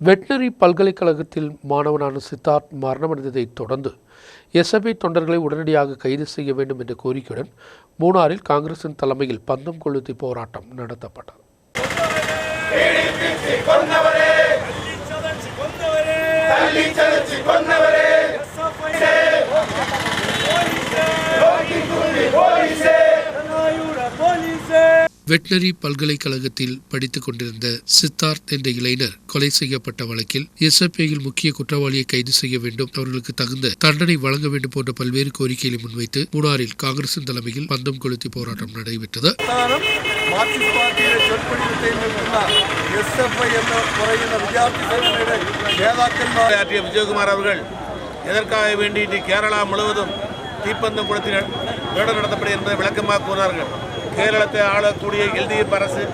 Veterinary பல்கலைக்கழகத்தில் மாணவனான சித்தார்த் மரணமடைந்ததைத் தொடர்ந்து SAP தொண்டர்களை உடனடியாக கைது செய்ய வேண்டும் என்ற கோரிக்கையுடன் மூணாறில் காங்கிரசின் தலைமையில் பந்தம் கொளுத்தி போராட்டம் நடத்தப்பட்டது. வெட்டினரி பல்கலைக்கழகத்தில் படித்துக் கொண்டிருந்த சித்தார்த் என்ற இளைஞர் கொலை செய்யப்பட்ட வழக்கில் எஸ்எப்ஏயில் முக்கிய குற்றவாளியை கைது செய்ய வேண்டும் அவர்களுக்கு தகுந்த தண்டனை வழங்க வேண்டும் போன்ற பல்வேறு கோரிக்கைகளை முன்வைத்து மூணாறில் காங்கிரசின் தலைமையில் பந்தம் கொளுத்தி போராட்டம் நடைபெற்றது പ്രസ്ഥാനം മാർക്സിസ്റ്റ് പാർട്ടിയുടെ ചൊൽപ്പടിവത്തെ നിൽക്കുന്ന എസ് എഫ് ഐ എന്ന് പറയുന്ന വിദ്യാർത്ഥി സംഘടനയുടെ നേതാക്കന്മാർ ஆற்றிய விஜயகுமார் அவர்கள் எதற்காக வேண்டி இன்று கேரளா முழுவதும் தீப்பந்தம் குளத்தில் வேடம் நடத்தப்படும் என்பதை விளக்கமாக கூறினார்கள் கேரளத்தை ஆளக்கூடிய எல்டிஎஃப் அரசு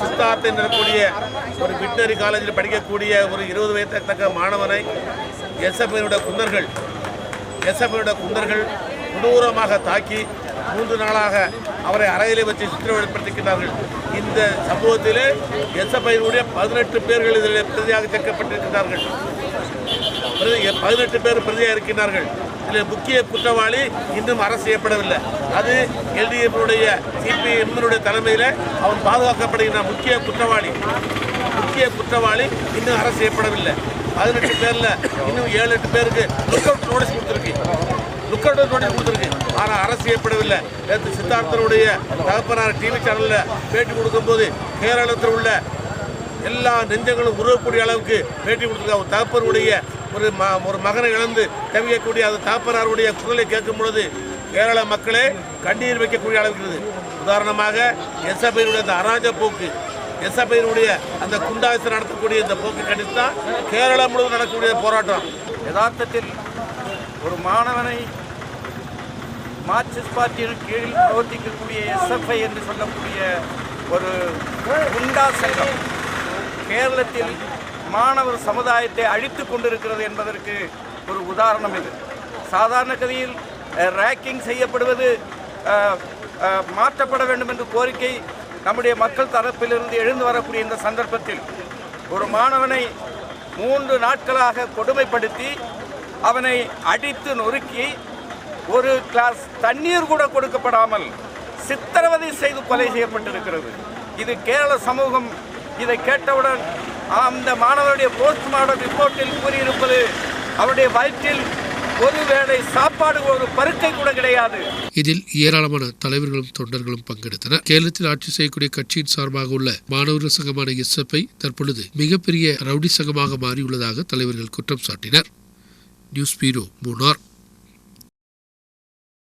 சித்தார்த் எனக்கூடிய ஒரு விட்னரி காலேஜில் படிக்கக்கூடிய ஒரு இருபது வயதத்தக்க மாணவனை எஸ்எஃப்ஐனுடைய குந்தர்கள் எஸ்எஃப்ஐனுடைய குந்தர்கள் கொடூரமாக தாக்கி மூன்று நாளாக அவரை அறையிலே வச்சு சித்திரவதைப்படுத்திக்கிறார்கள் இந்த சம்பவத்திலே எஸ்எஃப்ஐனுடைய பதினெட்டு பேர்கள் இதில் பிரதியாக சேர்க்கப்பட்டிருக்கிறார்கள் பதினெட்டு பேர் பிரதியாக இருக்கின்றார்கள் இதில் முக்கிய குற்றவாளி இன்னும் அரசு செய்யப்படவில்லை. அது எல்டிஎஃப்னுடைய சிபிஎம்னுடைய தலைமையில் அவன் பாதுகாக்கப்படுகின்ற முக்கிய குற்றவாளி. முக்கிய குற்றவாளி இன்னும் அரசு செய்யப்படவில்லை. பதினெட்டு பேரில் இன்னும் ஏழு எட்டு பேருக்கு லுக் அவுட் நோட்டீஸ் கொடுத்துருக்கு. லுக் அவுட் நோட்டீஸ் கொடுத்துருக்கு. ஆனால் அரசு செய்யப்படவில்லை. நேற்று சித்தார்த்தனுடைய தகப்பனார் டிவி சேனலில் பேட்டி கொடுக்கும்போது கேரளத்தில் உள்ள எல்லா நெஞ்சங்களும் உருவக்கூடிய அளவுக்கு பேட்டி கொடுத்துருக்காங்க. ஒரு ஒரு ம ஒரு மகனை இழந்து தவியக்கூடிய அந்த தகப்பனாருடைய குரலை கேட்கும் பொழுது கேரள மக்களே கண்ணீர் வைக்கக்கூடிய அளவு இருக்கிறது உதாரணமாக எஸ்எஃப்ஐனுடைய அந்த அராஜ போக்கு எஸ்எஃப்ஐனுடைய அந்த குண்டாசை நடத்தக்கூடிய இந்த போக்கு கண்டித்தான் கேரளம் முழுவதும் நடக்கக்கூடிய போராட்டம். யதார்த்தத்தில் ஒரு மாணவனை மார்க்சிஸ்ட் பார்ட்டியின் கீழில் பிரவர்த்திக்கக்கூடிய எஸ்எஃப்ஐ என்று சொல்லக்கூடிய ஒரு குண்டா சங்கம் கேரளத்தில் மாணவர் சமுதாயத்தை அழித்து கொண்டிருக்கிறது என்பதற்கு ஒரு உதாரணம் இது. சாதாரண கதியில் ரேக்கிங் செய்யப்படுவது மாற்றப்பட வேண்டும் என்ற கோரிக்கை நம்முடைய மக்கள் தரப்பிலிருந்து எழுந்து வரக்கூடிய இந்த சந்தர்ப்பத்தில் ஒரு மாணவனை மூன்று நாட்களாக கொடுமைப்படுத்தி அவனை அடித்து நொறுக்கி ஒரு கிளாஸ் தண்ணீர் கூட கொடுக்கப்படாமல் சித்திரவதை செய்து கொலை செய்யப்பட்டிருக்கிறது. இது கேரள சமூகம் இதை கேட்டவுடன் அந்த மாணவருடைய போஸ்ட்மார்டம் ரிப்போர்ட்டில் கூறியிருப்பது அவருடைய வயிற்றில் ஒருவேளை சாப்பாடு ஒரு பருக்கை கூட கிடையாது. இதில் ஏராளமான தலைவர்களும் தொண்டர்களும் பங்கெடுத்தனர். கேரளத்தில் ஆட்சி செய்யக்கூடிய கட்சியின் சார்பாக உள்ள மாணவர் சங்கமான எஸ்எஃப்ஐ தற்பொழுது மிகப்பெரிய ரவுடி சங்கமாக மாறியுள்ளதாக தலைவர்கள் குற்றம் சாட்டினர். நியூஸ் பீரோ மூணார்